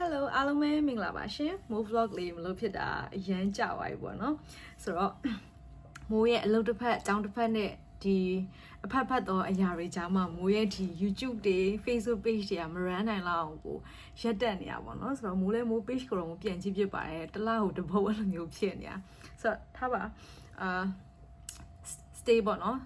Hello အားလုံးပဲမင်္ဂလာပါရှင် Move vlog လေးမလို့ဖြစ်တာအရန်ကြပါပြီပေါ့နော်ဆိုတော့မိုးရဲ့အလုပ်တစ်ဖက်အကြောင်းတစ်ဖက်နဲ့ဒီအဖက်ဖက်သောအရာတွေကြားမှာမိုးရဲ့ဒီ YouTube တွေ Facebook page တွေကမရန်နိုင်လောက်အောင်ကိုရက်တက်နေရပါတော့ဆိုတော့မိုးလည်းမိုး page ကိုတော့မပြန်ကြည့်ဖြစ်ပါတယ်တစ်လားဟိုတပုတ်အဲ့လိုမျိုးဖြစ်နေတာဆိုတော့ထားပါအာ stay ပေါ့နော်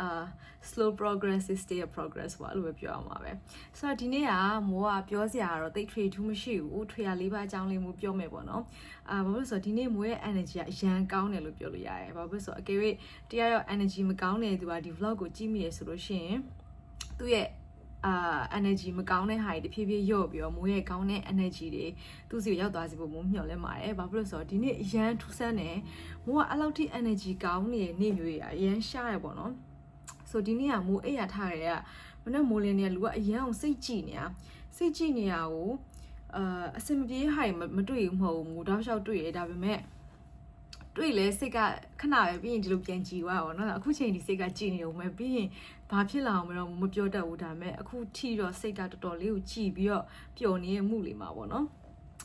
အာ slow progress is still a progress ပေါ့အဲ့လိုပဲပြောအောင်ပါပဲဆိုတော့ဒီနေ့ကမိုးကပြောစရာတော့တိတ်ထွေထူးမရှိဘူးထွေရလေးပါအကြောင်းလေးမျိုးပြောမယ်ပေါ့နော်အာဘာလို့လဲဆိုတော့ဒီနေ့မိုးရဲ့ energy ကအရန်ကောင်းတယ်လို့ပြောလို့ရတယ်ဘာလို့လဲဆိုတော့အကယ်၍တရားရော energy မကောင်းတဲ့သူကဒီ vlog ကိုကြည့်မိရဆိုလို့ရှိရင်သူ့ရဲ့အာ energy မကောင်းတဲ့ဟာတွေတဖြည်းဖြည်းလျော့ပြီးတော့မိုးရဲ့ကောင်းတဲ့ energy တွေသူ့စီကိုရောက်သွားစီဖို့မိုးမျှော်လင့်ပါတယ်။ဘာဖြစ်လို့လဲဆိုတော့ဒီနေ့အရန်ထူးဆန်းတယ်။မိုးကအဲ့လောက်ထိ energy ကောင်းနေတဲ့နေ့မျိုးတွေအရန်ရှားရပေါ့နော်။ ဆိုဒီနေ့ကမိုးအိပ်ရထားတယ်ကမနေ့မိုးလင်းနေလူကအရန်အောင်စိတ်ကြည်နေတာစိတ်ကြည်နေတာကိုအာအစင်ပြေးဟိုင်မတွေ့ဘူးမဟုတ်ဘူးမိုးတောက်လျှောက်တွေ့ရဒါပေမဲ့တွေ့လဲစိတ်ကခဏပဲပြီးရင်ဒီလိုပြန်ကြည်သွားပါတော့အခုချိန်ဒီစိတ်ကကြည်နေအောင်ပဲပြီးရင်ဘာဖြစ်လာအောင်မတော့မပြောတတ်ဘူးဒါပေမဲ့အခုထိတော့စိတ်ကတော်တော်လေးကိုကြည်ပြီးတော့ပျော်နေရမှုလေးမှာပေါ့နော်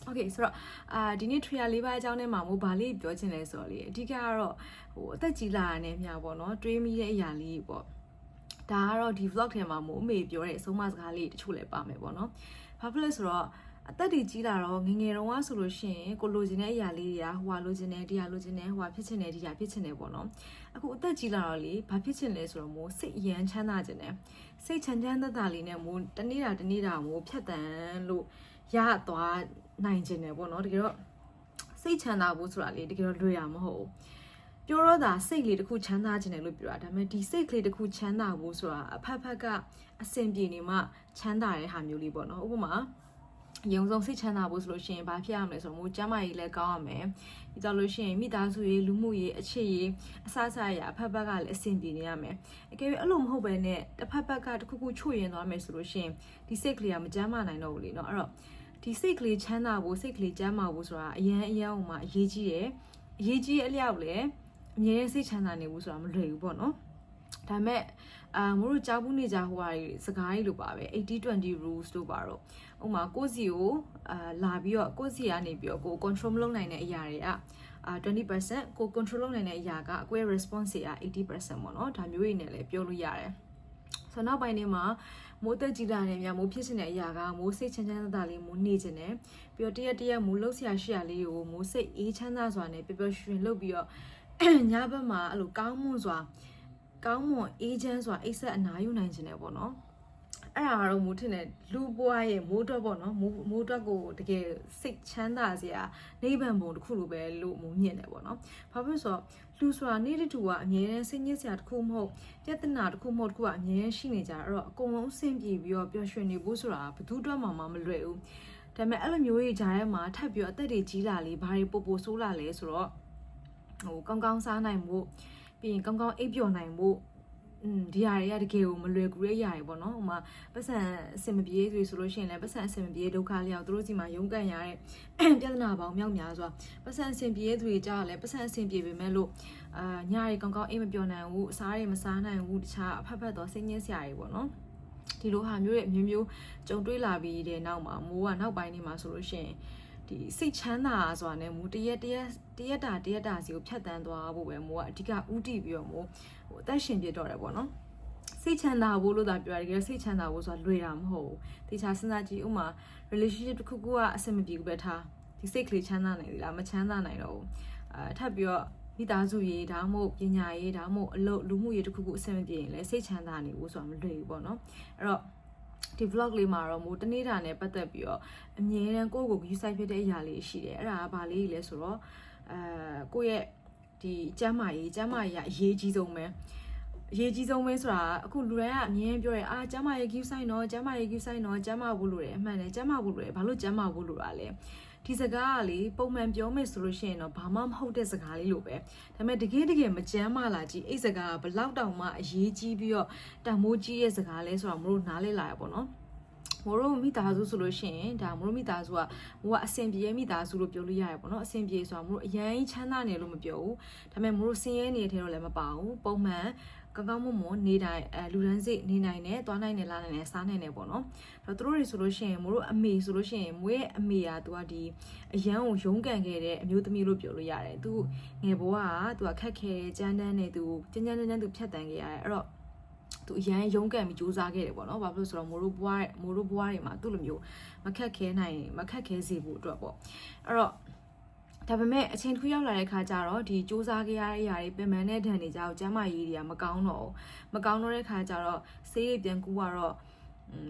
Okay ဆိုတော့အာဒီနေ့ trailer လေးပါးအကြောင်းထဲမှာမို့ဗာလေးပြောချင်လဲဆိုတော့လေအဓိကကတော့ဟိုအသက်ကြီးလာတာနဲ့မြာပေါ့နော်တွေးမိတဲ့အရာလေးပေါ့ ဒါကတော့ဒီ vlog ထဲမှာမို့အမေပြောတဲ့အဆုံးအမစကားလေးတချို့လည်းပါမယ်ပေါ့နော်ဘာဖြစ်လဲဆိုတော့အသက်တွေကြီးလာတော့ငငယ်တုန်းကဆိုလို့ရှိရင်ကိုလိုချင်တဲ့အရာလေးတွေကဟိုဟာလိုချင်တယ်ဒီဟာလိုချင်တယ်ဟိုဟာဖြစ်ချင်တယ်ဒီဟာဖြစ်ချင်တယ်ပေါ့နော်အခုအသက်ကြီးလာတော့လေဘာဖြစ်ချင်လဲဆိုတော့မို့စိတ်အရန်ချမ်းသာချင်တယ်စိတ်ချမ်းချမ်းသက်သာလေးနဲ့မို့တနေ့တာတနေ့တာမို့ဖြတ်တန်းလို့ရသွားနိုင်ချင်တယ်ပေါ့နော်တကယ်တော့စိတ်ချမ်းသာဖို့ဆိုတာလေတကယ်တော့လွယ်တာမဟုတ်ဘူး ပြောတော့တာစိတ်လေးတစ်ခုချမ်းသာခြင်းတယ်လို့ပြောတာဒါပေမဲ့ဒီစိတ်ကလေးတစ်ခုချမ်းသာဖို့ဆိုတာအဖက်ဖက်ကအဆင်ပြေနေမှချမ်းသာတဲ့ဟာမျိုးလေးပေါ့နော်ဥပမာရုံဆုံးစိတ်ချမ်းသာဖို့ဆိုလို့ရှိရင်ဘာဖြစ်ရမလဲဆိုတော့ကျမကြီးလည်းကောင်းရမယ်။ဒီကြောင့်လို့ရှိရင်မိသားစုရေးလူမှုရေးအခြေရေးအစစအရာအဖက်ဘက်ကလည်းအဆင်ပြေနေရမယ်။အကယ်၍အဲ့လိုမဟုတ်ဘဲနဲ့တစ်ဖက်ဘက်ကတစ်ခုခုချွတ်ရင်သွားမယ်ဆိုလို့ရှိရင်ဒီစိတ်ကလေးကမကျမ်းမာနိုင်တော့ဘူးလေနော်။အဲ့တော့ဒီစိတ်ကလေးချမ်းသာဖို့စိတ်ကလေးကျမ်းမာဖို့ဆိုတာအရန်အရန်ဟိုမှာအရေးကြီးတယ်။အရေးကြီးအလျောက်လည်း အမြဲတမ်းစိတ်ချမ်းသာနေဘူးဆိုတာမလွယ်ဘူးပေါ့နော်ဒါပေမဲ့အာမို့တို့ကြားဘူးနေကြဟိုဟာစကားကြီးလိုပါပဲ80-20 rules တို့ပါတော့ဥမာကိုစီကိုအာလာပြီးတော့ကိုစီကနေပြီးတော့ကို control မလုပ်နိုင်တဲ့အရာတွေကအာ20%ကို control လုပ်နိုင်တဲ့အရာကကိုယ့်ရဲ့ response တွေက80%ပေါ့နော်ဒါမျိုးတွေနဲ့လည်းပြောလို့ရတယ်ဆိုတော့နောက်ပိုင်းတွေမှာမိုးတက်ကြည်လာနေမြမိုးဖြစ်နေတဲ့အရာကမိုးစိတ်ချမ်းချမ်းသာသာလေးမိုးနေခြင်းနဲ့ပြီးတော့တရက်တရက်မိုးလှုပ်ရှားရှိရလေးကိုမိုးစိတ်အေးချမ်းသာစွာနဲ့ပျော်ပျော်ရွှင်လှုပ်ပြီးတော့ ညဘက်မှာအဲ့လိုကောင်းမွန်စွာကောင်းမွန်အေးချမ်းစွာအိပ်ဆက်အနားယူနိုင်ခြင်းနဲ့ပေါ့နော်အဲ့ဒါကတော့မိုးထင်တယ်လူပွားရဲ့မိုးတော့ပေါ့နော်မိုးမိုးတော့ကိုတကယ်စိတ်ချမ်းသာစရာနိဗ္ဗာန်ဘုံတစ်ခုလိုပဲလို့မိုးမြင်တယ်ပေါ့နော်ဘာဖြစ်လို့ဆိုတော့လူဆိုတာနေ့တစ်တူကအမြဲတမ်းစိတ်ညစ်စရာတစ်ခုမဟုတ်ပြဿနာတစ်ခုမဟုတ်တစ်ခုကအမြဲတမ်းရှိနေကြအဲ့တော့အကုန်လုံးအဆင်ပြေပြီးတော့ပျော်ရွှင်နေဖို့ဆိုတာဘယ်သူတော့မှမလွယ်ဘူးဒါပေမဲ့အဲ့လိုမျိုးကြီးဂျားထဲမှာထပ်ပြီးတော့အသက်တွေကြီးလာလေဘာတွေပို့ပို့ဆိုးလာလဲဆိုတော့ ဟိုကောင်းကောင်းစားနိုင်ဖို့ပြီးရင်ကောင်းကောင်းအိပ်ပျော်နိုင်ဖို့อืมဒီဟာတွေကတကယ်ကိုမလွယ်ကူတဲ့အရာတွေပေါ့နော်ဟိုမှာပတ်စံအစင်မပြေတွေဆိုလို့ရှိရင်လည်းပတ်စံအစင်မပြေဒုက္ခလျောက်သူတို့စီမှာရုန်းကန်ရတဲ့ပြဿနာပေါင်းမြောက်များစွာပတ်စံအစင်ပြေသူတွေကြားလည်းပတ်စံအစင်ပြေပေမဲ့လို့အာညရီကောင်းကောင်းအိမ်မပျော်နိုင်ဘူးအစားတွေမစားနိုင်ဘူးတခြားအဖက်ဖက်တော့စိတ်ညစ်စရာတွေပေါ့နော်ဒီလိုဟာမျိုးတွေအမျိုးမျိုးကြုံတွေ့လာပြီးတဲ့နောက်မှာမိုးကနောက်ပိုင်းနေမှာဆိုလို့ရှိရင် ဒီစိတ်ချမ်းသာဆိုတာနဲ့မူတရက်တရက်တရက်တာတရက်တာစီကိုဖြတ်တန်းသွားဖို့ပဲမိုးကအဓိကဥတည်ပြီးတော့မိုးဟိုအသက်ရှင်ပြတော့တယ်ပေါ့နော်စိတ်ချမ်းသာဖို့လို့သာပြောရတယ်ကြစိတ်ချမ်းသာဖို့ဆိုတာလွယ်တာမဟုတ်ဘူးတခြားစဉ်းစားကြည့်ဥမာ relationship တစ်ခုခုကအဆင်မပြေဘူးပဲထားဒီစိတ်ကလေးချမ်းသာနိုင်သလားမချမ်းသာနိုင်တော့ဘူးအဲထပ်ပြီးတော့မိသားစုရေးဒါမှမဟုတ်ပညာရေးဒါမှမဟုတ်အလုပ်လူမှုရေးတစ်ခုခုအဆင်မပြေရင်လည်းစိတ်ချမ်းသာနေဖို့ဆိုတာမလွယ်ဘူးပေါ့နော်အဲ့တော့ ဒီ vlog လေးမှာတော့မို့တနေ့တာနဲ့ပတ်သက်ပြီးတော့အမြဲတမ်းကိုယ့်ကို view site ဖြစ်တဲ့အရာလေးရှိတယ်အဲ့ဒါကဘာလေးလဲဆိုတော့အဲကိုယ့်ရဲ့ဒီကျမ်းမာရေးကျမ်းမာရေးကအရေးကြီးဆုံးပဲ အရေးကြီးဆုံးပဲဆိုတာအခုလူတိုင်းကအမြင်ပြောတယ်အာကျမ်းမာရေး give sign တော့ကျမ်းမာရေး give sign တော့ကျမ်းမာဖို့လိုတယ်အမှန်တယ်ကျမ်းမာဖို့လိုတယ်ဘာလို့ကျမ်းမာဖို့လိုတာလဲဒီစကားကလေပုံမှန်ပြောမယ်ဆိုလို့ရှိရင်တော့ဘာမှမဟုတ်တဲ့စကားလေးလိုပဲဒါပေမဲ့တကယ်တကယ်မကြမ်းမာလာကြည့်အဲ့စကားကဘလောက်တောင်မှအရေးကြီးပြီးတော့တန်မိုးကြီးရဲ့စကားလဲဆိုတော့မလို့နားလဲလာရပါတော့မိုးတို့မိသားစုဆိုလို့ရှိရင်ဒါမိုးတို့မိသားစုကမိုးကအဆင်ပြေမိသားစုလို့ပြောလို့ရတယ်ပေါ့နော်အဆင်ပြေဆိုတာမိုးတို့အရင်ချမ်းသာနေလို့မပြောဘူးဒါပေမဲ့မိုးတို့ဆင်းရဲနေတဲ့ထဲတော့လည်းမပါဘူးပုံမှန် ကောင်းကောင်းမွန်မွန်နေတိုင်းအဲလူရန်စိနေနိုင်တယ်သွားနိုင်တယ်လာနိုင်တယ်စားနိုင်တယ်ပေါ့နော်အဲ့တော့သူတို့တွေဆိုလို့ရှိရင်မို့တို့အမေဆိုလို့ရှိရင်မွေးရဲ့အမေကသူကဒီအရန်ကိုရုန်းကန်ခဲ့တဲ့အမျိုးသမီးလို့ပြောလို့ရတယ်သူငယ်ဘဝကသူကခက်ခဲကြမ်းတမ်းနေသူကြမ်းကြမ်းတမ်းတမ်းသူဖြတ်တန်းခဲ့ရတယ်အဲ့တော့သူအရန်ရုန်းကန်ပြီးစူးစမ်းခဲ့တယ်ပေါ့နော်ဘာဖြစ်လို့ဆိုတော့မိုးတို့ဘွားမိုးတို့ဘွားတွေမှာသူ့လိုမျိုးမခက်ခဲနိုင်မခက်ခဲစေဖို့အတွက်ပေါ့အဲ့တော့ ဒါပေမဲ့အချိန်တစ်ခုရောက်လာတဲ့ခါကျတော့ဒီစူးစမ်းခဲ့ရတဲ့အရာတွေပြင်ပန်းတဲ့ဒဏ်တွေကြောင့်ကျန်းမာရေးတွေကမကောင်းတော့ဘူးမကောင်းတော့တဲ့ခါကျတော့ဆေးရပြန်ကူကတော့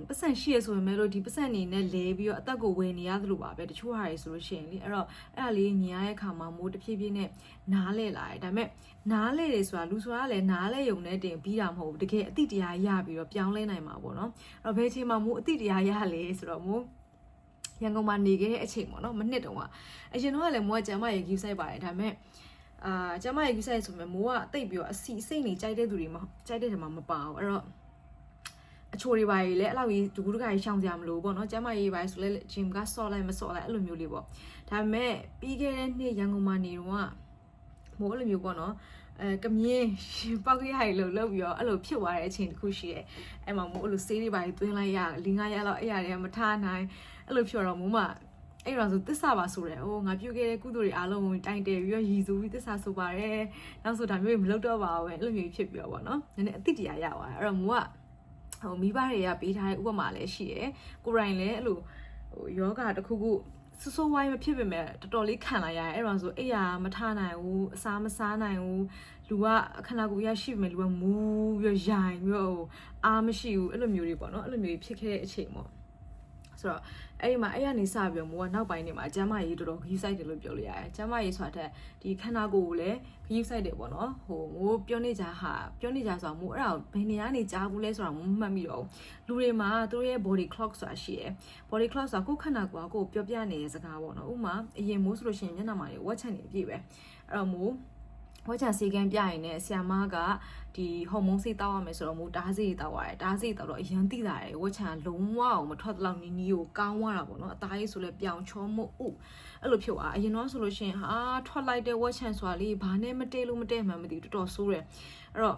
ပတ်စံရှိရဆိုပေမဲ့လို့ဒီပတ်စံနေနဲ့လဲပြီးတော့အသက်ကိုဝယ်နေရသလိုပါပဲတချို့ဟာတွေဆိုလို့ရှိရင်လေအဲ့တော့အဲ့ဒါလေးညီရတဲ့ခါမှာမိုးတဖြည်းဖြည်းနဲ့နားလဲလာတယ်ဒါပေမဲ့နားလဲတယ်ဆိုတာလူဆိုတာလည်းနားလဲယုံနဲ့တင်ပြီးတာမဟုတ်ဘူးတကယ်အတိတရားရပြီးတော့ပြောင်းလဲနိုင်မှာပေါ့နော်အဲ့တော့ဘယ်ချိန်မှာမိုးအတိတရားရလဲဆိုတော့မိုး ရန်ကုန်မှာနေခဲ့တဲ့အချိန်ပေါ့နော်မနှစ်တုန်းကအရင်တော့ကလည်းမိုးကကျမ်းမရေကြီးဆိုင်ပါတယ်ဒါပေမဲ့အာကျမရဲ့ယူဆိုင်ဆိုပေမဲ့မိုးကတိတ်ပြီးတော့အစီစိတ်နေကြိုက်တဲ့သူတွေမကြိုက်တဲ့တယ်မှာမပါဘူးအဲ့တော့အချိုတွေပါကြီးလည်းအဲ့လောက်ကြီးဒူကူတကကြီးရှောင်ကြမလို့ပေါ့နော်ကျမရေးပါဆိုလဲဂျင်ကဆော့လိုက်မဆော့လိုက်အဲ့လိုမျိုးလေးပေါ့ဒါပေမဲ့ပြီးခဲ့တဲ့နှစ်ရန်ကုန်မှာနေတော့မိုးအဲ့လိုမျိုးပေါ့နော် အဲကမြင်းပောက်ကြီးဟိုင်လို့လုပ်ပြီးတော့အဲ့လိုဖြစ်သွားတဲ့အချိန်တစ်ခုရှိတယ်အဲ့မှာမိုးအဲ့လိုဆေးတွေပါကြီးသွင်းလိုက်ရ၄၅ရက်လောက်အဲ့ရတွေကမထားနိုင်အဲ့လိုဖြစ်တော့မိုးမအဲ့တော့ဆိုတစ္ဆာပါဆိုတယ်။အိုးငါပြုတ်ခဲ့တဲ့ကုသိုလ်တွေအားလုံးကိုတိုင်တယ်ပြီးတော့ရည်စူးပြီးတစ္ဆာဆိုပါတယ်။နောက်ဆိုဒါမျိုးတွေမလုပ်တော့ပါဘူးပဲ။အဲ့လိုမျိုးဖြစ်ပြီးတော့ဗောနော်။နည်းနည်းအတိတရားရသွားတယ်။အဲ့တော့မိုးကဟိုမိဘတွေကပေးထားတဲ့ဥပမာလည်းရှိတယ်။ကိုရိုင်းလည်းအဲ့လိုဟိုယောဂတစ်ခုခု ဆူဆိုးဝိုင်းမဖြစ်ပေမဲ့တော်တော်လေးခံလိုက်ရတယ်အဲ့တော့ဆိုအိယာမထနိုင်ဘူးအစားမစားနိုင်ဘူးလူကခန္ဓာကိုယ်ရရှိပေမဲ့လူကမူးပြီးရိုင်ပြီးတော့အားမရှိဘူးအဲ့လိုမျိုးတွေပေါ့နော်အဲ့လိုမျိုးဖြစ်ခဲ့တဲ့အချိန်ပေါ့ဆိုတော့ အဲ့ဒီမှာအဲ့ရနေစပြီးတော့မိုးကနောက်ပိုင်းနေမှာကျမ်းမရေးတော်တော်ခီးဆိုင်တယ်လို့ပြောလို့ရတယ်ကျမ်းမရေးဆိုတာတဲ့ဒီခန္ဓာကိုယ်ကိုလည်းခီးဆိုင်တယ်ပေါ့နော်ဟိုမိုးပြောနေကြဟာပြောနေကြဆိုတာမိုးအဲ့ဒါကိုဘယ်နေရာနေကြားဘူးလဲဆိုတာမိုးမမှတ်မိတော့ဘူးလူတွေမှာသူတို့ရဲ့ body clock ဆိုတာရှိတယ် body clock ဆိုတာကိုယ်ခန္ဓာကိုယ်ကိုပြောပြနေတဲ့စကားပေါ့နော်ဥပမာအရင်မိုးဆိုလို့ရှိရင်မျက်နှာမှာတွေဝက်ချက်နေအပြည့်ပဲအဲ့တော့မိုး ဝက်ချန်စီကန်းပြရင်လည်းဆီယာမကဒီဟော်မုန်းဆေးတောက်ရမယ်ဆိုတော့မို့တားဆေးတောက်ရတယ်တားဆေးတောက်တော့အရန်တိတာတယ်ဝက်ချန်လုံးဝအောင်မထွက်တော့နီနီကိုကောင်းသွားတာပေါ့နော်အသားရေးဆိုလဲပြောင်ချောမှုဥအဲ့လိုဖြစ်သွားအရင်တော့ဆိုလို့ရှိရင်ဟာထွက်လိုက်တဲ့ဝက်ချန်ဆိုတာလေးဘာနဲ့မတဲလို့မတဲမှမသိဘူးတော်တော်ဆိုးတယ်အဲ့တော့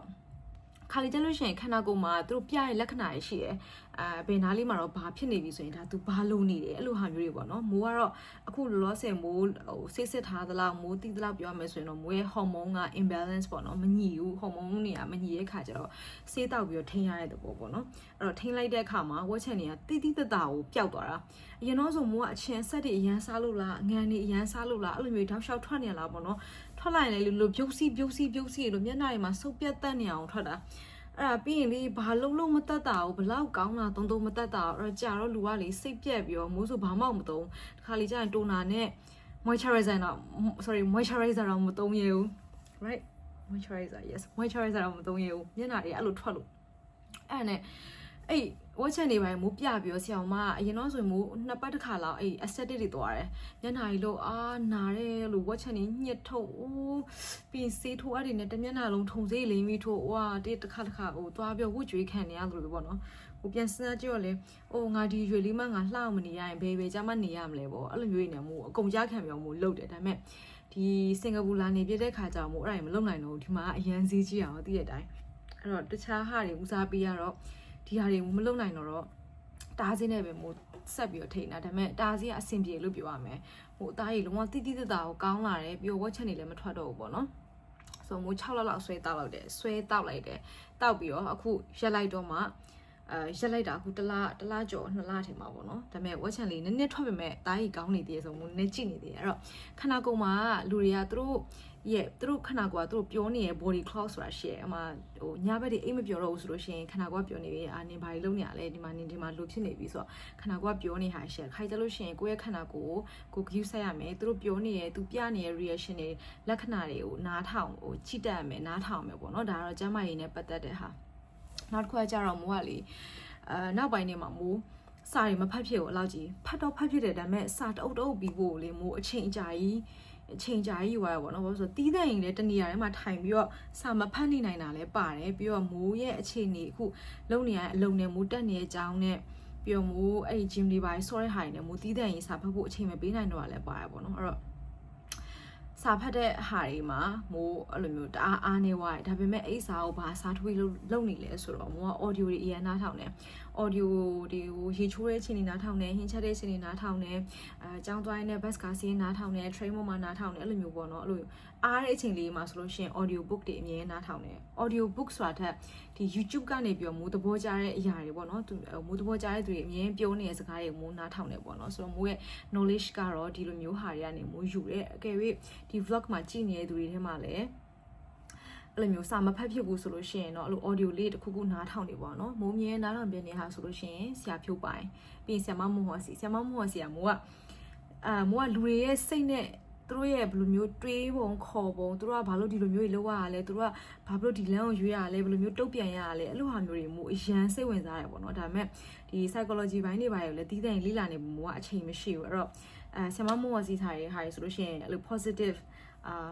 ခါလီကြလို့ရှိရင်ခန္ဓာကိုယ်မှာသူတို့ပြရဲ့လက္ခဏာတွေရှိတယ်အာဘယ်နားလေးမှာတော့ဘာဖြစ်နေပြီဆိုရင်ဒါသူဘာလုံနေတယ်အဲ့လိုဟာမျိုးတွေပေါ့နော်မိုးကတော့အခုလောလောဆယ်မိုးဟိုဆေးစစ်ထားသလားမိုးတိသလားပြောရမယ်ဆိုရင်တော့မိုးရဲ့ဟော်မုန်းက imbalance ပေါ့နော်မညီဘူးဟော်မုန်းတွေကမညီတဲ့ခါကျတော့ဆေးတောက်ပြီးတော့ထိန်းရတဲ့သဘောပေါ့နော်အဲ့တော့ထိန်းလိုက်တဲ့အခါမှာဝက်ချက်တွေကတိတိတတကိုပျောက်သွားတာအရင်တော့ဆိုမိုးကအချင်းဆက်တွေအရန်စားလို့လားအငံတွေအရန်စားလို့လားအဲ့လိုမျိုးတောက်လျှောက်ထွက်နေလားပေါ့နော် ထွက်လိုက်ရင်လည်းလို့ပြုတ်စီပြုတ်စီပြုတ်စီလို့မျက်နှာတွေမှာစုပ်ပြတ်တက်နေအောင်ထွက်တာအဲ့ဒါပြီးရင်လေဘာလုံးလုံးမတက်တာကိုဘလောက်ကောင်းလားတုံတုံမတက်တာအဲ့တော့ကြာတော့လူကလေစိတ်ပြက်ပြီးတော့မိုးဆိုဘာမှမသုံးတခါလေကြာရင်တိုနာနဲ့ moisturizer တော့ sorry moisturizer တော့မသုံးရဘူး right moisturizer yes moisturizer တော့မသုံးရဘူးမျက်နှာတွေအဲ့လိုထွက်လို့အဲ့နဲ့ အဲ့ဝက်ချက်နေပိုင်းမိုးပြပြီးတော့ဆရာမအရင်တော့ဆိုရင်မိုးနှစ်ပတ်တစ်ခါလောက်အဲ့ aesthetic တွေသွားတယ်ညနာကြီးလို့အာနာတယ်လို့ဝက်ချက်နေညှစ်ထုတ်အိုးပြီးစေးထိုးအဲ့ဒီနဲ့တမျက်နှာလုံးထုံစေးလိမ့်ပြီးထိုးဝါတေးတစ်ခါတစ်ခါဟိုသွားပြီးဝှကြွေးခံနေရလို့ပေါ့နော်ဟိုပြန်စဉ်းစားကြည့်တော့လေအိုးငါဒီရွေလေးမှငါလှအောင်မနေရရင်ဘယ်ပဲကြမ်းမနေရမလဲပေါ့အဲ့လိုမျိုးနေမို့အကုန်ကြခံပြောမို့လုတ်တယ်ဒါပေမဲ့ဒီစင်ကာပူလာနေပြတဲ့ခါကျတော့မို့အဲ့ဒါမလုံနိုင်တော့ဘူးဒီမှာအရန်စည်းကြီးအောင်သိတဲ့အတိုင်းအဲ့တော့တခြားဟာတွေဦးစားပေးရတော့ ဒီဟာတွေမလုံနိုင်တော့တော့တားစင်းနဲ့ပဲမို့ဆက်ပြီးတော့ထိနေတာဒါပေမဲ့တားစင်းကအဆင်ပြေလို့ပြောရမယ်ဟိုအသားကြီးလုံးဝတိတိတတာကိုကောင်းလာတယ်ပြီးတော့ဝက်ချက်နေလည်းမထွက်တော့ဘူးပေါ့နော်ဆိုမိုး6လောက်လောက်ဆွဲတောက်လိုက်တယ်ဆွဲတောက်လိုက်တယ်တောက်ပြီးတော့အခုရက်လိုက်တော့မှ အဲရက်လိုက်တာအခုတစ်လားတစ်လားကျော်နှစ်လားထင်ပါပေါ့နော်ဒါပေမဲ့ဝက်ချန်လေးနည်းနည်းထွက်ပေမဲ့တားကြီးကောင်းနေသေးတယ်ဆိုမို့နည်းကြည့်နေသေးတယ်အဲ့တော့ခန္ဓာကိုယ်မှာလူတွေကသူတို့ရဲ့သူတို့ခန္ဓာကိုယ်ကသူတို့ပြောနေရဲ့ body clock ဆိုတာရှိတယ်အမှဟိုညဘက်တွေအိမ်မပြောတော့ဘူးဆိုလို့ရှိရင်ခန္ဓာကိုယ်ကပြောနေပြီအာနင်ဘာတွေလုပ်နေရလဲဒီမှာနင်ဒီမှာလိုဖြစ်နေပြီဆိုတော့ခန္ဓာကိုယ်ကပြောနေဟာရှိတယ်ခိုင်ကြလို့ရှိရင်ကိုယ့်ရဲ့ခန္ဓာကိုယ်ကိုကို view ဆက်ရမယ်သူတို့ပြောနေရဲ့သူပြနေရဲ့ reaction တွေလက္ခဏာတွေကိုနားထောင်ဟိုချိတက်ရမယ်နားထောင်ရမယ်ပေါ့နော်ဒါကတော့ကျမ်းမာရေးနဲ့ပတ်သက်တဲ့ဟာ နောက်တစ်ခုကကြတော့မိုးကလေအာနောက်ပိုင်းနေမှာမိုးစာတွေမဖတ်ဖြစ်ဘူးအလောက်ကြီးဖတ်တော့ဖတ်ဖြစ်တယ်ဒါပေမဲ့စာတအုပ်တအုပ်ပြီးဖို့လေမိုးအချိန်အကြာကြီးအချိန်ကြာကြီးရွာရပါတော့ဘာလို့ဆိုတီးတဲ့ရင်လည်းတနေရာထဲမှာထိုင်ပြီးတော့စာမဖတ်နေနိုင်တာလည်းပါတယ်ပြီးတော့မိုးရဲ့အခြေအနေအခုလုံနေရတဲ့အလုံနဲ့မိုးတက်နေတဲ့အကြောင်းနဲ့ပြီးတော့မိုးအဲ့ဒီ gym တွေပါဆော့တဲ့ဟာတွေနဲ့မိုးတီးတဲ့ရင်စာဖတ်ဖို့အချိန်မပေးနိုင်တော့လည်းပါတယ်ပေါ့နော်အဲ့တော့ စာဖတ်တဲ့ဟာတွေမှာမိုးအဲ့လိုမျိုးတအားအားနေသွားတယ်ဒါပေမဲ့အဲ့စာကိုဘာစာထွေးလို့လုပ်နေလဲဆိုတော့မိုးက audio တွေအရင်နားထောင်တယ် audio တွေကိုရေချိုးတဲ့ချိန်တွေနားထောင်တယ်ဟင်းချက်တဲ့ချိန်တွေနားထောင်တယ်အဲကြောင်းသွားရင်းနဲ့ bus ကားစီးနားထောင်တယ် train ပေါ်မှာနားထောင်တယ်အဲ့လိုမျိုးပေါ့နော်အဲ့လိုအားတဲ့အချိန်လေးမှာဆိုလို့ရှိရင် audio book တွေအမြဲနားထောင်တယ် audio book ဆိုတာထက်ဒီ YouTube ကနေပြီးတော့မိုးသဘောကျတဲ့အရာတွေပေါ့နော်သူမိုးသဘောကျတဲ့သူတွေအမြဲပြောနေတဲ့စကားတွေမိုးနားထောင်တယ်ပေါ့နော်ဆိုတော့မိုးရဲ့ knowledge ကတော့ဒီလိုမျိုးဟာတွေကနေမိုးယူတယ်အကယ်၍ဒီ vlog မှာကြည့်နေတဲ့သူတွေထဲမှာလည်း အဲ့လိုမျိုးစာမဖတ်ဖြစ်ဘူးဆိုလို့ရှိရင်တော့အဲ့လို audio လေးတစ်ခုခုနားထောင်နေပေါ့နော်မိုးမြဲနားထောင်ပြနေဟာဆိုလို့ရှိရင်ဆရာဖြိုးပိုင်ပြီးရင်ဆရာမမိုးဟောစီဆရာမမိုးဟောစီကမိုးကအာမိုးကလူတွေရဲ့စိတ်နဲ့သူတို့ရဲ့ဘယ်လိုမျိုးတွေးပုံခေါ်ပုံသူတို့ကဘာလို့ဒီလိုမျိုးတွေလုပ်ရလဲသူတို့ကဘာလို့ဒီလမ်းကိုရွေးရလဲဘယ်လိုမျိုးတုတ်ပြန်ရလဲအဲ့လိုဟာမျိုးတွေမို့အရန်စိတ်ဝင်စားတယ်ပေါ့နော်ဒါပေမဲ့ဒီ psychology ဘိုင်းတွေဘာတွေလည်းတီးတဲ့လေးလာနေပုံမို့ကအချိန်မရှိဘူးအဲ့တော့အဲဆရာမမိုးဟောစီထားတဲ့ဟာတွေဆိုလို့ရှိရင်အဲ့လို positive အာ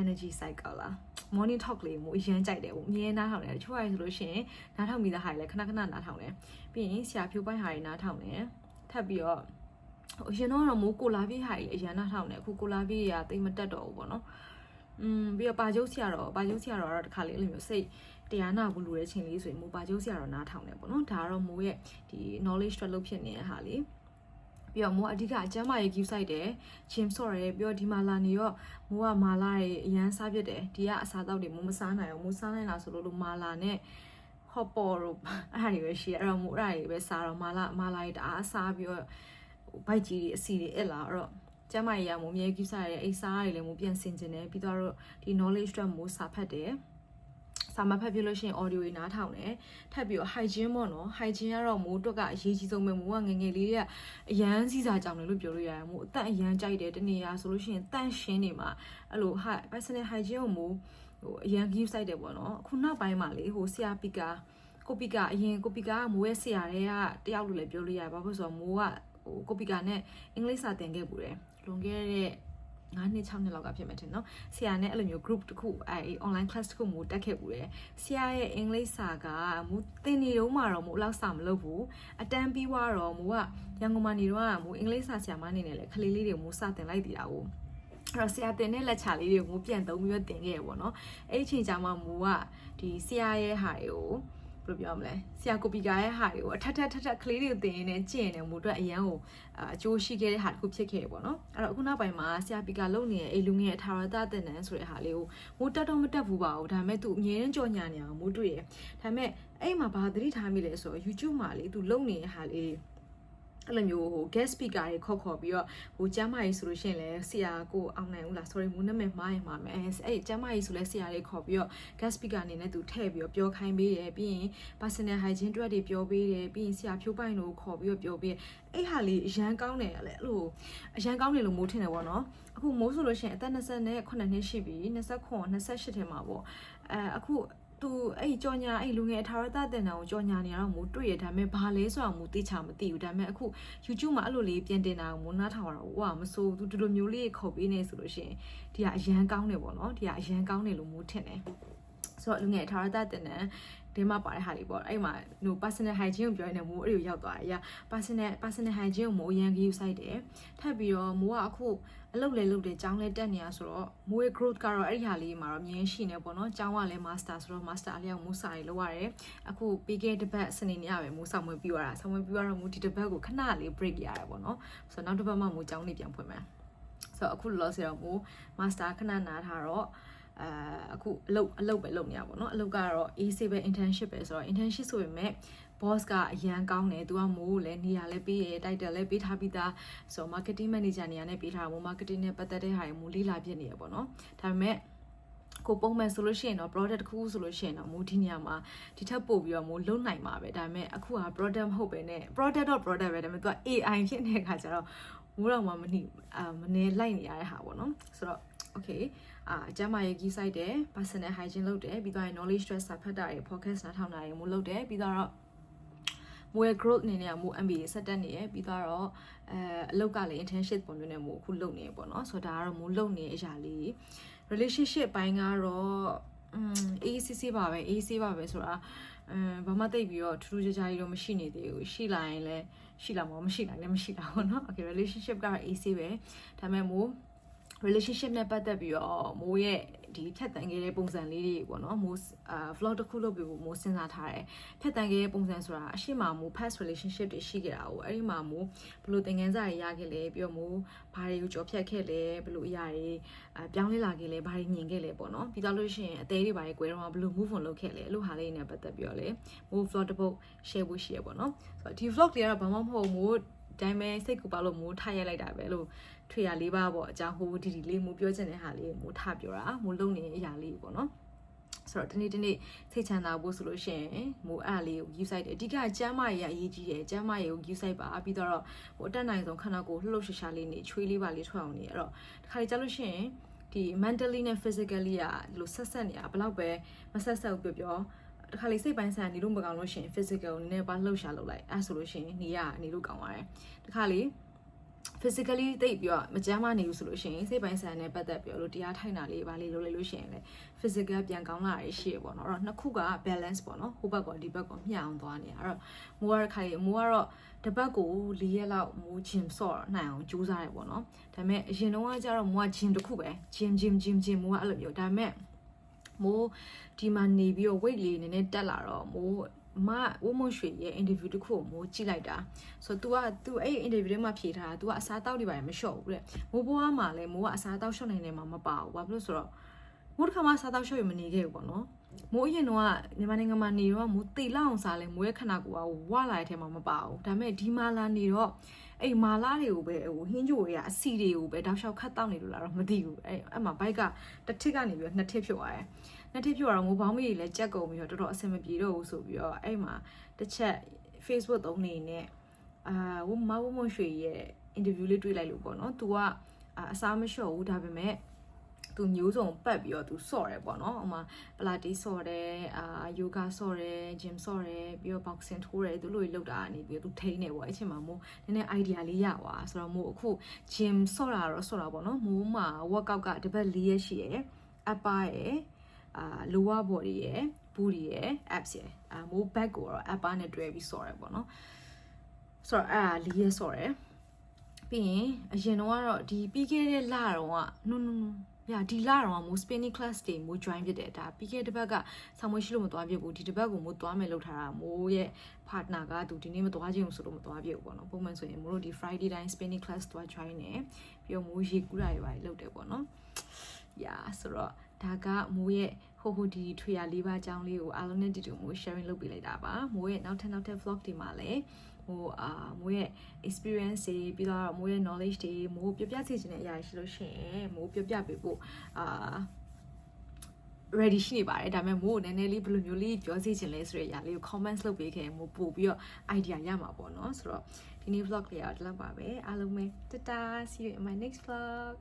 energy cycle လား morning talk လေးမို့အရန်ကြိုက်တယ်ပေါ့အမြဲနားထောင်တယ်တချို့ဟာဆိုလို့ရှိရင်နားထောင်ပြီးသားဟာတွေလည်းခဏခဏနားထောင်တယ်ပြီးရင်ဆရာဖြိုးပိုင်းဟာတွေနားထောင်တယ်ထပ်ပြီးတော့ဟိုရှင်တော့တော့မိုးကိုလာပြေးဟာတွေအရန်နားထောင်တယ်အခုကိုလာပြေးရတိတ်မတက်တော့ဘူးပေါ့နော်อืมပြီးတော့ပါကျုပ်ဆရာတော့ပါကျုပ်ဆရာတော့တခါလေးအဲ့လိုမျိုးစိတ်တရားနာဘူးလို့တဲ့ချိန်လေးဆိုရင်မိုးပါကျုပ်ဆရာတော့နားထောင်တယ်ပေါ့နော်ဒါကတော့မိုးရဲ့ဒီ knowledge တွေလုပ်ဖြစ်နေတဲ့ဟာလေး ပြီးတော့မိုးအဓိကအကျမ်းမာရေး give site တယ် gym ဆော့တယ်ပြီးတော့ဒီမှာလာနေတော့မိုးကမာလာတွေအရန်စားပြစ်တယ်ဒီကအစားတောက်တွေမိုးမစားနိုင်ဘူးမိုးစားနိုင်လားဆိုလို့မာလာနဲ့ဟော့ပေါ်တို့အဲ့ဒါတွေပဲရှိရအဲ့တော့မိုးအဲ့ဒါတွေပဲစားတော့မာလာမာလာတွေတအားစားပြီးတော့ဘိုက်ကြီးတွေအစီတွေအစ်လာတော့ကျမကြီးကမိုးမြဲ give site ရဲ့အိစားတွေလည်းမိုးပြန်ဆင်ကျင်တယ်ပြီးတော့ဒီ knowledge တွေမိုးစာဖတ်တယ် စာမဖတ်ပြလို့ရှိရင် audio တွေနားထောင်တယ်ထပ်ပြီးတော့ hygiene ပေါ့နော် hygiene ကတော့မိုးတွက်ကအရေးကြီးဆုံးပဲမိုးကငငယ်လေးတွေကအရန်စီစာကြောင်တယ်လို့ပြောလို့ရတယ်မိုးအသက်အရန်ကြိုက်တယ်တနေရာဆိုလို့ရှိရင်တန့်ရှင်းနေမှာအဲ့လို personal hygiene ကိုမိုးဟိုအရန် give site တယ်ပေါ့နော်အခုနောက်ပိုင်းမှာလေဟိုဆရာပီကာကိုပီကာအရင်ကိုပီကာကမိုးရဲ့ဆရာတွေကတယောက်လို့လည်းပြောလို့ရတယ်ဘာဖြစ်လို့ဆိုတော့မိုးကဟိုကိုပီကာနဲ့အင်္ဂလိပ်စာသင်ခဲ့ပူတယ်လွန်ခဲ့တဲ့ 9နှစ်6နှစ်လောက်ကဖြစ်မယ်ထင်နော်ဆရာနဲ့အဲ့လိုမျိုး group တစ်ခုအဲ online class တစ်ခုမျိုးတက်ခဲ့ပူတယ်ဆရာရဲ့အင်္ဂလိပ်စာကမူသင်နေတော့မှတော့မူလောက်စာမလုပ်ဘူးအတန်းပြီးွားတော့မူကရန်ကုန်မှာနေတော့မူအင်္ဂလိပ်စာဆရာမအနေနဲ့လေခလေးလေးတွေမူစတင်လိုက်တည်တာကိုအဲ့တော့ဆရာတင်တဲ့လက်ချာလေးတွေကိုမူပြန်သုံးပြီးတော့တင်ခဲ့ရပေါ့နော်အဲ့ဒီချိန်ကျမှမူကဒီဆရာရဲ့ဟာတွေကို ဘယ်လိုပြောမလဲဆရာကိုပီကာရဲ့ဟာတွေကိုအထက်ထက်ထက်ထက်ကလေးတွေကိုတင်နေကျင့်နေမှုအတွက်အရန်ကိုအကျိုးရှိခဲ့တဲ့ဟာတစ်ခုဖြစ်ခဲ့ပေါ့နော်အဲ့တော့အခုနောက်ပိုင်းမှာဆရာပီကာလုပ်နေတဲ့အိလူငယ်အထာရတတင်နန်းဆိုတဲ့ဟာလေးကိုမိုးတက်တော့မတက်ဘူးပါဘူးဒါပေမဲ့သူအမြဲတမ်းကြော်ညာနေအောင်မိုးတွေ့ရဒါပေမဲ့အဲ့မှာဘာသတိထားမိလဲဆိုတော့ YouTube မှာလေသူလုပ်နေတဲ့ဟာလေး အဲ့လိုမျိုးဟို guest speaker တွေခေါ်ခေါ်ပြီးတော့ဟိုကျမ်းမာရေးဆိုလို့ရှိရင်လည်းဆရာကိုအောင်နိုင်ဦးလား sorry မူနာမည်မှားရင်မှာမယ်အဲ့ကျမ်းမာရေးဆိုလဲဆရာတွေခေါ်ပြီးတော့ guest speaker အနေနဲ့သူထည့်ပြီးတော့ပြောခိုင်းပေးတယ်ပြီးရင် personal hygiene တွေပြောပေးတယ်ပြီးရင်ဆရာဖြိုးပိုင်တို့ခေါ်ပြီးတော့ပြောပေးအဲ့ဟာလေးအရန်ကောင်းတယ်လေအဲ့လိုအရန်ကောင်းတယ်လို့မိုးထင်တယ်ပေါ့နော်အခုမိုးဆိုလို့ရှိရင်အသက်20နဲ့9နှစ်ရှိပြီ29 28ထဲမှာပေါ့အဲအခု သူအဲ့ကြော်ညာအဲ့လူငယ်အထာရတတင်တာကိုကြော်ညာနေရတော့မို့တွေ့ရဒါပေမဲ့ဘာလဲဆိုတော့မို့သိချာမသိဘူးဒါပေမဲ့အခု YouTube မှာအဲ့လိုလေးပြင်တင်တာကိုမို့နားထောင်ရတော့ဟိုကမစိုးသူဒီလိုမျိုးလေးခေါ်ပေးနေဆိုလို့ရှိရင်ဒီကအရန်ကောင်းတယ်ပေါ့နော်ဒီကအရန်ကောင်းတယ်လို့မို့ထင်တယ်ဆိုတော့လူငယ်အထာရတတင်တဲ့ ဒီမှာပါတဲ့ဟာလေးပေါ့အဲ့မှာဟို personal hygiene ကိုပြောနေတယ်မိုးအဲ့လိုရောက်သွားတယ်ရ personal personal hygiene ကိုမိုးအရန်ကြီးယူဆိုင်တယ်ထပ်ပြီးတော့မိုးကအခုအလုပ်လဲလုပ်တယ်ကျောင်းလဲတက်နေရဆိုတော့မိုးရဲ့ growth ကတော့အဲ့ဒီဟာလေးမှာတော့မြင်ရှိနေပေါ့နော်ကျောင်းကလည်း master ဆိုတော့ master အလျောက်မိုးစာတွေလုပ်ရတယ်အခုပြီးခဲ့တစ်ပတ်စနေနေ့ရပဲမိုးဆောင်ဝင်ပြီးရတာဆောင်ဝင်ပြီးရတော့မိုးဒီတစ်ပတ်ကိုခဏလေး break ရတယ်ပေါ့နော်ဆိုတော့နောက်တစ်ပတ်မှမိုးကျောင်းနေပြန်ဖွင့်မယ်ဆိုတော့အခုလောဆယ်တော့မိုး master ခဏနားထားတော့ အဲအခုအလုပ်အလုပ်ပဲလုပ်နေတာပေါ့နော်အလုပ်ကတော့ AC ပဲ internship ပဲဆိုတော့ internship ဆိုပေမဲ့ boss ကအရန်ကောင်းတယ်သူကမိုးလည်းနေရာလည်းပေးရတိုက်တယ်လည်းပေးထားပြီးသားဆိုတော့ marketing manager နေရာနဲ့ပေးထားမိုး marketing နဲ့ပတ်သက်တဲ့ဟာတွေမိုးလေးလာပြစ်နေရပေါ့နော်ဒါပေမဲ့ကိုပုံမှန်ဆိုလို့ရှိရင်တော့ product တစ်ခုဆိုလို့ရှိရင်တော့မူဒီနေရာမှာဒီထက်ပို့ပြီးတော့မူလုံနိုင်မှာပဲဒါပေမဲ့အခုက product မဟုတ်ပဲね product တော့ product ပဲဒါပေမဲ့သူက AI ဖြစ်နေတဲ့အခါကျတော့မိုးတော့မှမနှိမနေလိုက်နေရတဲ့ဟာပေါ့နော်ဆိုတော့ okay အာကျန်းမာရေးကြီးစိုက်တယ် personal hygiene လုပ်တယ်ပြီးတော့ knowledge stress စာဖတ်တာတွေ podcast နားထောင်တာတွေမျိုးလုပ်တယ်ပြီးတော့မွေ growth အနေနဲ့ကမို့ MBA ဆက်တက်နေရပြီးတော့အဲအလုပ်ကလည်း internship ပုံမျိုးနဲ့မို့အခုလုပ်နေရပေါ့နော်ဆိုတော့ဒါကတော့မို့လုပ်နေအရာလေး relationship ဘိုင်းကတော့อืม ACC ပါပဲ AC ပါပဲဆိုတာအမ်ဘာမှတိတ်ပြီးတော့ထူးထူးခြားခြားကြီးတော့မရှိနေသေးဘူးရှိလာရင်လည်းရှိလာမှာမရှိနိုင်လည်းမရှိတာပေါ့နော် okay relationship ကတော့ AC ပဲဒါပေမဲ့မို့ relationship နဲ့ပတ်သက်ပြီးတော့မိုးရဲ့ဒီဖြတ်တန်းခဲ့တဲ့ပုံစံလေးတွေပေါ့နော်မိုးအာ vlog တစ်ခုလုပ်ပြီးမိုးစဉ်းစားထားတယ်ဖြတ်တန်းခဲ့တဲ့ပုံစံဆိုတာအရှိမမိုး past relationship တွေရှိခဲ့တာကိုအဲ့ဒီမှာမိုးဘယ်လိုသင်ခန်းစာတွေရခဲ့လဲပြီးတော့မိုးဘာတွေကိုကြော်ဖြတ်ခဲ့လဲဘယ်လိုအရာတွေအပြောင်းလဲလာခဲ့လဲဘာတွေညင်ခဲ့လဲပေါ့နော်ပြီးတော့လို့ရှိရင်အသေးတွေဘာတွေ꿰တော့ဘယ်လို move on လုပ်ခဲ့လဲအဲ့လိုဟာလေးတွေနဲ့ပတ်သက်ပြီးတော့လေမိုး vlog တစ်ပုတ် share ဖို့ရှိရပေါ့နော်ဆိုတော့ဒီ vlog တွေကတော့ဘာမှမဟုတ်မိုး ဒါပေမဲ့စိတ်ကူပါလို့မိုးထားရိုက်လိုက်တာပဲလို့ထွေရလေးပါပေါ့အကြောင်းဟိုဒီဒီလေးမိုးပြောချင်တဲ့ဟာလေးမိုးထားပြောတာမိုးလုံနေတဲ့အရာလေးပေါ့နော်ဆိုတော့ဒီနေ့ဒီနေ့စိတ်ချမ်းသာဖို့ဆိုလို့ရှိရင်မိုးအဲ့လေးကိုယူဆိုင်တယ်အဓိကကျမ်းမာရေးကအရေးကြီးတယ်ကျမ်းမာရေးကိုယူဆိုင်ပါပြီးတော့ဟိုအတက်နိုင်ဆုံးခန္ဓာကိုယ်လှုပ်လှုပ်ရှားရှားလေးနေချွေးလေးပါလေးထွက်အောင်နေအဲ့တော့ဒီခါလေးကြားလို့ရှိရင်ဒီ mentally နဲ့ physically ကဒီလိုဆက်ဆက်နေတာဘယ်တော့ပဲမဆက်ဆက်ဘူးပြောပြော တခါလေစိတ်ပိုင်းဆိုင်နေလို့မကောင်းလို့ရှိရင် physical နည်းနည်းပါလှုပ်ရှားလုပ်လိုက်အဲဆိုလို့ရှိရင်နေရနေလို့ကောင်းပါတယ်တခါလေ physically တိတ်ပြီးတော့မကြမ်းမနေဘူးဆိုလို့ရှိရင်စိတ်ပိုင်းဆိုင်နဲ့ပတ်သက်ပြီးတော့လို့တရားထိုင်တာလေးပါလေးလုပ်လိုက်လို့ရှိရင်လေ physical ပြန်ကောင်းလာရရှိရပေါ့နော်အဲ့တော့နှစ်ခုက balance ပေါ့နော်ဟိုဘက်ကဒီဘက်ကမျှအောင်သွားနေတာအဲ့တော့မိုးရခိုင်မိုးကတော့တပတ်ကို၄ရက်လောက်မိုး gym ဆော့နိုင်အောင်ကြိုးစားတယ်ပေါ့နော်ဒါပေမဲ့အရင်တော့ကကျတော့မိုးက gym တစ်ခုပဲ gym gym gym gym မိုးကအဲ့လိုမျိုးဒါပေမဲ့ မိုးဒီမှာနေပြီးတော့ weight လေးနည်းနည်းတက်လာတော့မိုးမဝမရွှေရဲ့ interview တစ်ခုကိုမိုးကြည့်လိုက်တာဆိုတော့ तू က तू အဲ့ interview ထဲမှာဖြေထားတာ तू ကအစားတောက်တွေပါမလျှော့ဘူးတဲ့မိုးဘွားမှာလည်းမိုးကအစားတောက်လျှော့နိုင်တယ်မှာမပါဘူးဘာဖြစ်လို့ဆိုတော့ မိုးတစ်ခါမှစားတောက်လျှော့ရမနေခဲ့ဘူးပေါ့နော်မိုးအရင်တော့မြန်မာနိုင်ငံမှာနေတော့မိုးတိတ်လောက်အောင်စားလဲမိုးရဲ့ခန္ဓာကိုယ်ကဝလာတဲ့ထဲမှာမပါဘူးဒါပေမဲ့ဒီမာလာနေတော့အဲ့မာလာတွေကိုပဲဟိုဟင်းကြိုတွေကအစီတွေကိုပဲတောက်လျှောက်ခတ်တောက်နေလို့လားတော့မသိဘူးအဲ့အဲ့မှာဘိုက်ကတစ်ထစ်ကနေပြီးတော့နှစ်ထစ်ဖြစ်သွားတယ်နှစ်ထစ်ဖြစ်သွားတော့မိုးပေါင်းမကြီးလည်းကြက်ကုန်ပြီးတော့တော်တော်အဆင်မပြေတော့ဘူးဆိုပြီးတော့အဲ့မှာတစ်ချက် Facebook သုံးနေနဲ့အာဝမဝမရွှေရဲ့ interview လေးတွေ့လိုက်လို့ပေါ့နော် तू ကအစားမလျှော့ဘူးဒါပေမဲ့ သူမျိုးစုံပတ်ပြီးတော့သူဆော့တယ်ပေါ့နော်။ဟိုမှာပလာတီဆော့တယ်အာယိုဂါဆော့တယ်ဂျင်ဆော့တယ်ပြီးတော့ boxing ထိုးတယ်သူလိုလောက်တာနေပြီးတော့သူထိန်းနေပေါ့အဲ့ချိန်မှာမို့နည်းနည်း idea လေးရသွားဆိုတော့မို့အခု gym ဆော့တာတော့ဆော့တာပေါ့နော်။မို့မှာ workout ကတစ်ပတ်၄ရက်ရှိရယ် upper ရယ်အာ lower body ရယ် booty ရယ် abs ရယ်အာမို့ back ကိုတော့ upper နဲ့တွဲပြီးဆော့တယ်ပေါ့နော်။ဆိုတော့အဲ့ဒါ၄ရက်ဆော့တယ်ပြီးရင်အရင်တော့ကတော့ဒီပြီးခဲ့တဲ့လတော့က no no no ပြဒီလာတော့မိုး spinning class တွေမိုး join ဖြစ်တယ်ဒါပြီးခဲ့တဲ့ဘက်ကဆောင်းမွေးရှိလို့မသွားပြဘူးဒီတစ်ဘက်ကိုမိုးသွားမယ်လို့ထားတာမိုးရဲ့ partner ကသူဒီနေ့မသွားချင်ဘူးဆိုလို့မသွားပြဘူးပေါ့နော်ပုံမှန်ဆိုရင်မိုးတို့ဒီ Friday တိုင်း spinning class သွား join နေပြီးတော့မိုးရေကူးတာတွေပါလုပ်တယ်ပေါ့နော် yeah ဆိုတော့ဒါကမိုးရဲ့ဟိုဟိုဒီထွေရလေးပါအကြောင်းလေးကိုအားလုံးနဲ့တူတူမိုး sharing လုပ်ပေးလိုက်တာပါမိုးရဲ့နောက်ထပ်နောက်ထပ် vlog တွေမှာလည်း ဟိုအာမိုးရဲ့ experience တွေပြီးတော့မိုးရဲ့ knowledge တွေမိုးပြပြစီချင်တဲ့အရာရှိလို့ရှိရင်မိုးပြပြပေးဖို့အာ ready ရှိနေပါတယ်ဒါပေမဲ့မို့နည်းနည်းလေးဘယ်လိုမျိုးလေးပြောစီချင်လဲဆိုတဲ့အရာလေးကို comments လုပ်ပေးခဲ့မို့ပို့ပြီးတော့ idea ရမှာပေါ့နော်ဆိုတော့ဒီနေ့ vlog လေးကတော့ဒီလောက်ပါပဲအားလုံးပဲတတာ see you in my next vlog